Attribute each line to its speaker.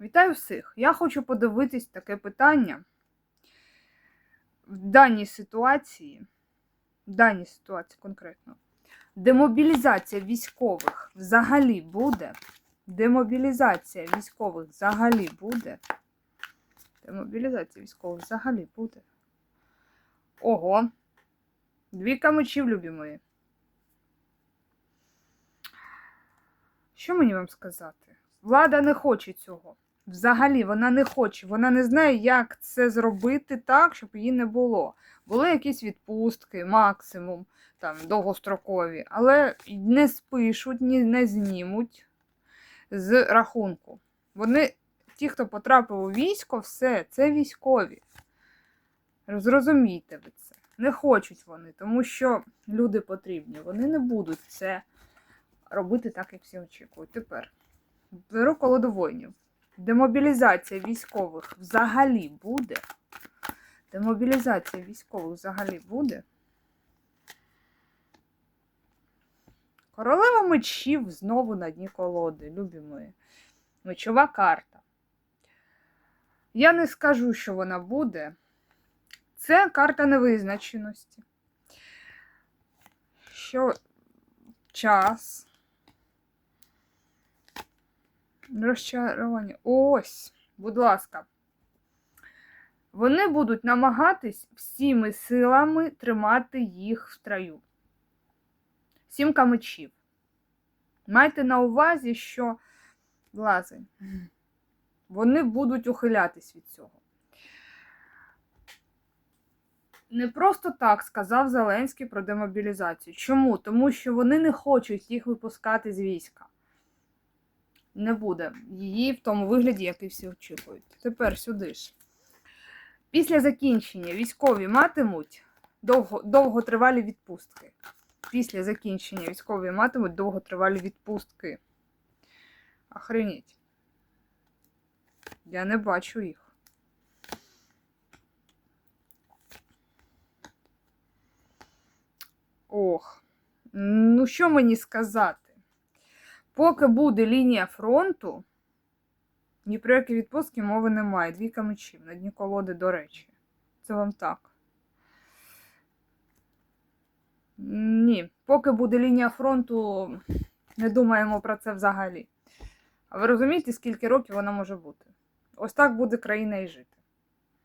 Speaker 1: Вітаю всіх! Я хочу подивитись таке питання. В даній ситуації, в даній ситуації конкретно, демобілізація військових взагалі буде? Демобілізація військових взагалі буде? Демобілізація військових взагалі буде. Ого! Дві мечів, любі мої. Що мені вам сказати? Влада не хоче цього. Взагалі, вона не хоче. Вона не знає, як це зробити так, щоб її не було. Були якісь відпустки, максимум, там, довгострокові, але не спишуть, ні не знімуть з рахунку. Вони, ті, хто потрапив у військо, все, це військові. Зрозумійте ви це. Не хочуть вони, тому що люди потрібні. Вони не будуть це робити так, як всі очікують. Тепер беру колоду воїнів. Демобілізація військових взагалі буде. Демобілізація військових взагалі буде. Королева мечів знову на дні колоди, любі мої. Мечова карта. Я не скажу, що вона буде. Це карта невизначеності. Що час. Розчарування. Ось, будь ласка. Вони будуть намагатись всіми силами тримати їх в строю. Сімка мечів. Майте на увазі, що влазень. Вони будуть ухилятись від цього. Не просто так сказав Зеленський про демобілізацію. Чому? Тому що вони не хочуть їх випускати з війська. Не буде її в тому вигляді, який всі очікують. Тепер сюди ж. Після закінчення військові матимуть довго, довготривалі відпустки. Після закінчення військові матимуть довготривалі відпустки. Охренеть. Я не бачу їх. Ох. Ну, що мені сказати? Поки буде лінія фронту, ні про які відпустки мови немає. Двійка мечів на дні колоди, до речі. Це вам так. Ні, поки буде лінія фронту, не думаємо про це взагалі. А ви розумієте, скільки років вона може бути? Ось так буде країна і жити.